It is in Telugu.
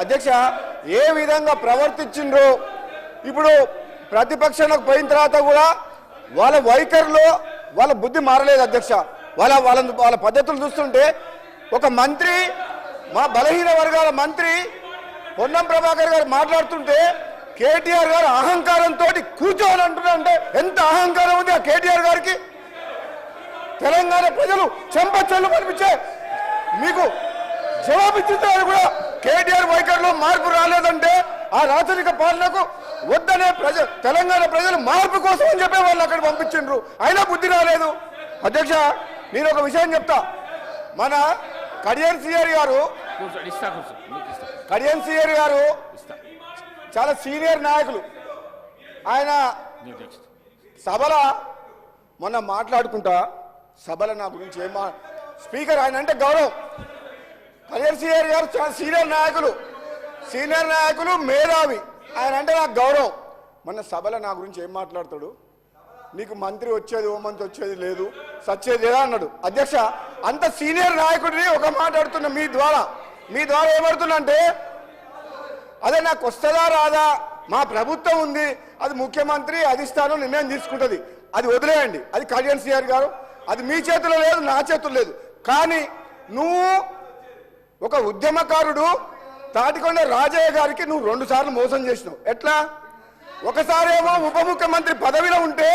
అధ్యక్ష ఏ విధంగా ప్రవర్తించిండ్రో ఇప్పుడు ప్రతిపక్షంలోకి పోయిన తర్వాత కూడా వాళ్ళ వైఖరిలో వాళ్ళ బుద్ధి మారలేదు అధ్యక్ష. వాళ్ళ వాళ్ళ వాళ్ళ పద్ధతులు చూస్తుంటే ఒక మంత్రి మా బలహీన వర్గాల మంత్రి పొన్నం ప్రభాకర్ గారు మాట్లాడుతుంటే కేటీఆర్ గారు అహంకారంతో కూర్చోని అంటున్నారంటే ఎంత అహంకారం ఉంది ఆ కేటీఆర్ గారికి? తెలంగాణ ప్రజలు చెంపచెల్లు కనిపించే మీకు జవాబిచ్చుతారు కూడా కేటీఆర్ వైఖరిలో మార్పు రాలేదంటే ఆ రాచరిక పాలనకు వద్దనే ప్రజ తెలంగాణ ప్రజలు మార్పు కోసం అని చెప్పే వాళ్ళు అక్కడ పంపించిండ్రు. అయినా బుద్ధి రాలేదు. అధ్యక్ష నేను ఒక విషయం చెప్తా. మన కడియన్ సిఆర్ గారు కడియన్ సిఆర్ గారు చాలా సీనియర్ నాయకులు. ఆయన సభల మొన్న మాట్లాడుకుంటా సభల నా గురించి ఏం స్పీకర్ ఆయన అంటే గౌరవం. కడియన్ సిఆర్ గారు చాలా సీనియర్ నాయకులు. సీనియర్ నాయకులు మేధావి. ఆయన అంటే నాకు గౌరవం. మొన్న సభలో నా గురించి ఏం మాట్లాడతాడు? నీకు మంత్రి వచ్చేది ఓ మంత్రి వచ్చేది లేదు. సచ్చేది ఎలా అన్నాడు. అధ్యక్ష అంత సీనియర్ నాయకుడిని ఒక మాట్లాడుతున్నా మీ ద్వారా. మీ ద్వారా ఏమడుతున్నా అంటే అదే నాకు వస్తుందా రాదా? మా ప్రభుత్వం ఉంది. అది ముఖ్యమంత్రి అధిష్టానం నిర్ణయం తీసుకుంటుంది. అది వదిలేయండి. అది కళ్యాణ్ సిఆర్ గారు. అది మీ చేతిలో లేదు నా చేతిలో లేదు. కానీ నువ్వు ఒక ఉద్యమకారుడు తాటికొండ రాజయ్య గారికి నువ్వు రెండు సార్లు మోసం చేసినావు. ఎట్లా? ఒకసారేమో ఉప ముఖ్యమంత్రి పదవిలో ఉంటే